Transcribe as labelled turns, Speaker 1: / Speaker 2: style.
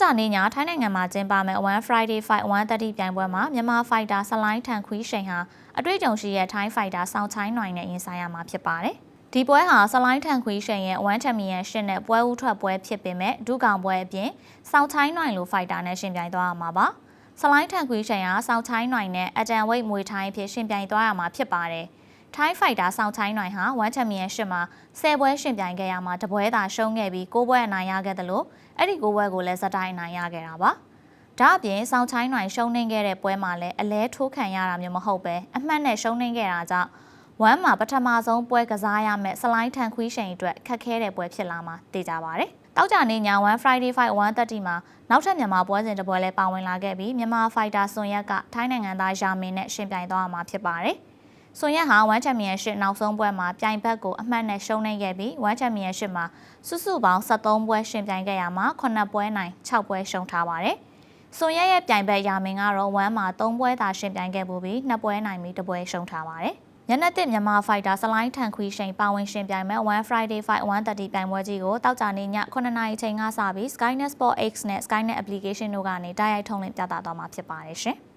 Speaker 1: တောက်ကြနေညထိုင်းနိုင်ငံမှာကျင်းပမဲ့1 Friday Fight 130ပြိုင်ပွဲမှာမြန်မာ fighter ဆလိုင်းထန်ခွီးရှိန်ဟာအတွေ့အကြုံရှိတဲ့ထိုင်း fighter စောင့်ချိုင်းနိုင်နဲ့ရင်ဆိုင်ရမှာဖြစ်ပါတယ်။ဒီပွဲဟာဆလိုင်းထန်ခွီးရှိန်ရဲ့1 Championship နဲ့ပွဲဦးထွက်ပွဲဖြစ်ပေမဲ့ဒုကောင်ပွဲအပြင်စောင့်ချိုင်းနိုင်လို fighter နဲ့ရှင်ပြိုင်သွားရမှာပါ။ဆလိုင်းထန်ခွီးရှိန်ဟာစောင့်ချိုင်းနိုင်နဲ့အတန်ဝိတ်မွေထိုင်းဖြစ်ရှင်ပြိုင်သွားရမှာဖြစ်ပါတယ်။ ထိုင်းဖိုက်တာဆောင်ချိုင်းနိုင်ဟာ1ချန်ပီယံရှစ်မှာ10ပွဲရှင်ပြိုင်ခဲ့ရမှာတပွဲသာရှုံးခဲ့ပြီး9ပွဲအနိုင်ရခဲ့တယ်လို့အဲ့ဒီ9ပွဲကိုလည်းဇက်တိုင်းအနိုင်ရခဲ့တာပါ။ဒါအပြင်ဆောင်ချိုင်းနိုင်ရှုံးနှင်းခဲ့တဲ့ပွဲမှာလည်းအလဲထိုးခံရတာမျိုးမဟုတ်ပဲအမှတ်နဲ့ရှုံးနှင်းခဲ့တာကြောင့်ဝမ်မှာပထမဆုံးပွဲကစားရမယ့်ဆလိုင်းထန်ခွီးရှိန်အတွက်ခက်ခဲတဲ့ပွဲဖြစ်လာမှာသိကြပါဗျ။တောက်ကြနေည1 Friday Fight 130မှာနောက်ထပ်မြန်မာပွဲစဉ်တစ်ပွဲလည်းပါဝင်လာခဲ့ပြီးမြန်မာဖိုက်တာဆွန်ရက်ကထိုင်းနိုင်ငံသားယာမင်နဲ့ရှင်ပြိုင်သွားမှာဖြစ်ပါတယ်။ ဆွန်ရက်ဟာ1ချန်ပီယံရှစ်နောက်ဆုံးပွဲမှာပြိုင်ဘက်ကိုအမှတ်နဲ့ရှုံးနေခဲ့ပြီး1ချန်ပီယံရှစ်မှာစုစုပေါင်း73ပွဲရှင်ပြိုင်ခဲ့ရမှာ9ပွဲနိုင်6ပွဲရှုံးထားပါတယ်။ဆွန်ရက်ရဲ့ပြိုင်ဘက်ယာမင်ကတော့1မှာ3ပွဲသာရှင်ပြိုင်ခဲ့ပူပြီး2ပွဲနိုင်ပြီး1ပွဲရှုံးထားပါတယ်။ညနေတစ်မြန်မာဖိုက်တာစလိုင်းထန်ခွီရှိန်ပါဝင်ရှင်ပြိုင်မဲ့1 Friday Fight 130ပြိုင်ပွဲကြီးကိုတောက်ကြနေည9နာရီချိန်ကစပြီး Skynet Sport X နဲ့ Skynet application တို့ကနေတိုက်ရိုက်ထုံးလင်းပြသသွားမှာဖြစ်ပါတယ်ရှင်။